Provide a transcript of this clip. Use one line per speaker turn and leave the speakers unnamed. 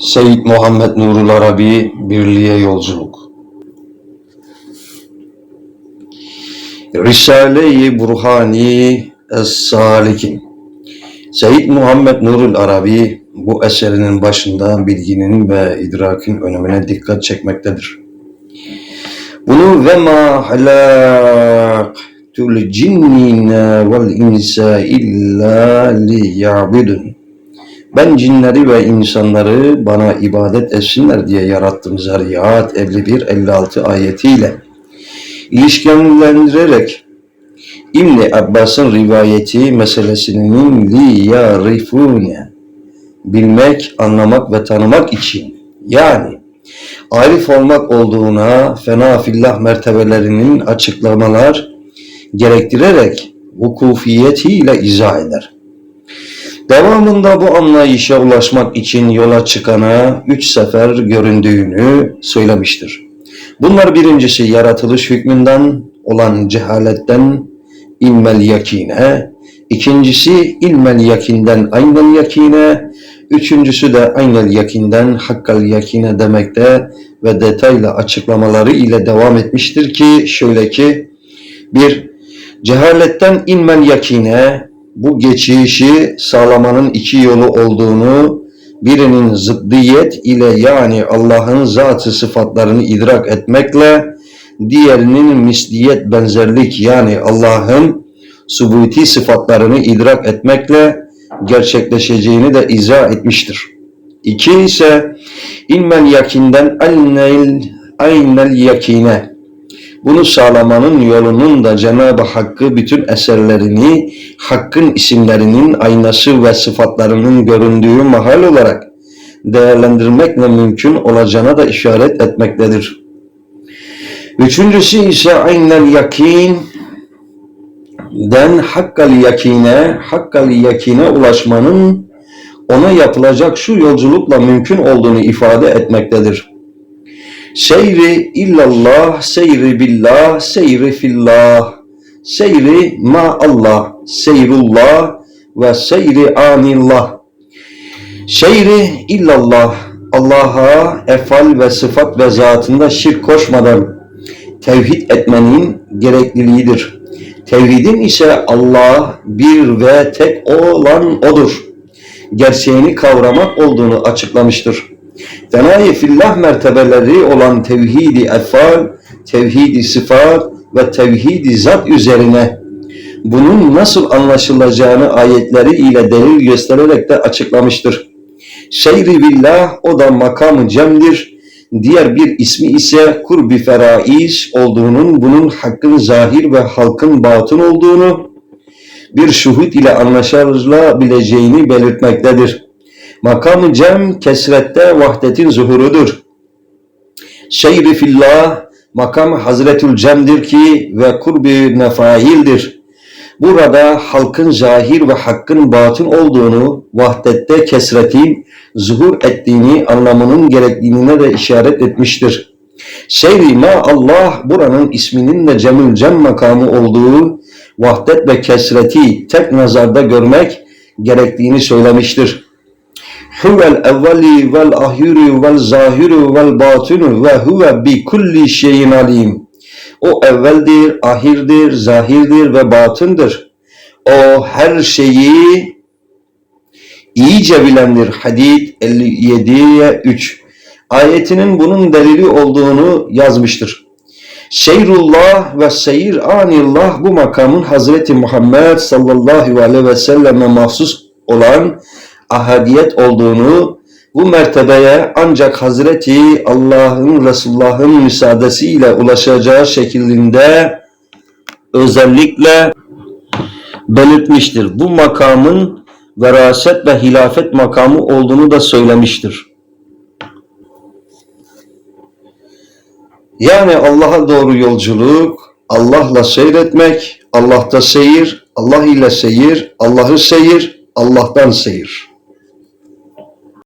Seyyid Muhammed Nurul Arabi Birliğe Yolculuk. Risale-i Burhani Es-Salikin. Seyyid Muhammed Nurul Arabi bu eserinin başında bilginin ve idrakın önemine dikkat çekmektedir. Bunu ve ma halaktul cinnine vel insa illa liya'budun ben cinleri ve insanları bana ibadet etsinler diye yarattım. Zariyat 51-56 ayetiyle ilişkilendirerek İbni Abbas'ın rivayeti meselesinin li yarifune bilmek, anlamak ve tanımak için yani arif olmak olduğuna fena fillah mertebelerinin açıklamalar gerektirerek vukufiyetiyle izah eder. Devamında bu anlayışa ulaşmak için yola çıkana üç sefer göründüğünü söylemiştir. Bunlar birincisi yaratılış hükmünden olan cehaletten ilmel yakine, ikincisi ilmel yakinden aynel yakine, üçüncüsü de aynel yakinden hakkal yakine demekte ve detaylı açıklamaları ile devam etmiştir ki şöyle ki bir cehaletten ilmel yakine bu geçişi sağlamanın iki yolu olduğunu, birinin zıddiyet ile yani Allah'ın zatı sıfatlarını idrak etmekle, diğerinin misliyet benzerlik yani Allah'ın subuti sıfatlarını idrak etmekle gerçekleşeceğini de izah etmiştir. İki ise ilmel yakinden aynel, aynel yakine bunu sağlamanın yolunun da Cenab-ı Hakk'ı bütün eserlerini, Hakk'ın isimlerinin aynası ve sıfatlarının göründüğü mahal olarak değerlendirmekle mümkün olacağına da işaret etmektedir. Üçüncüsü ise aynel yakin den hakkal yakine, hakkal yakine ulaşmanın ona yapılacak şu yolculukla mümkün olduğunu ifade etmektedir. Seyri illallah, seyri billah, seyri fillah, seyri ma Allah, seyrullah ve seyri anillah. Seyri illallah, Allah'a efal ve sıfat ve zatında şirk koşmadan tevhid etmenin gerekliliğidir. Tevhidin ise Allah bir ve tek olan O'dur. Gerçeğini kavramak olduğunu açıklamıştır. Fenai fillah mertebeleri olan tevhidi efal, tevhidi sıfat ve tevhidi zat üzerine bunun nasıl anlaşılacağını ayetleri ile delil göstererek de açıklamıştır. Seyri billah o da makamı cemdir. Diğer bir ismi ise kurbi feraiz olduğunun bunun hakkın zahir ve halkın batın olduğunu bir şuhud ile anlaşılabileceğini belirtmektedir. Makamı cem kesrette vahdetin zuhurudur. Şeyri fillah makam Hazretül Cem'dir ki ve kurbi nefaildir. Burada halkın zahir ve hakkın batın olduğunu, vahdette kesretin zuhur ettiğini anlamının gerektiğine de işaret etmiştir. Seyri ma Allah buranın isminin de Cemül Cem makamı olduğu vahdet ve kesreti tek nazarda görmek gerektiğini söylemiştir huvel evveli vel ahiru vel zahiru vel batinu ve huve bi kulli şeyin alim. O evveldir, ahirdir, zahirdir ve batındır. O her şeyi iyice bilendir. Hadid 57'ye 3. Ayetinin bunun delili olduğunu yazmıştır. Seyrullah ve seyir anillah bu makamın Hazreti Muhammed sallallahu aleyhi ve selleme mahsus olan ahadiyet olduğunu, bu mertebeye ancak Hazreti Allah'ın Resulullah'ın müsaadesiyle ulaşacağı şeklinde özellikle belirtmiştir. Bu makamın veraset ve hilafet makamı olduğunu da söylemiştir. Yani Allah'a doğru yolculuk, Allah'la seyretmek, Allah'ta seyir, Allah ile seyir, Allah'ı seyir, Allah'tan seyir.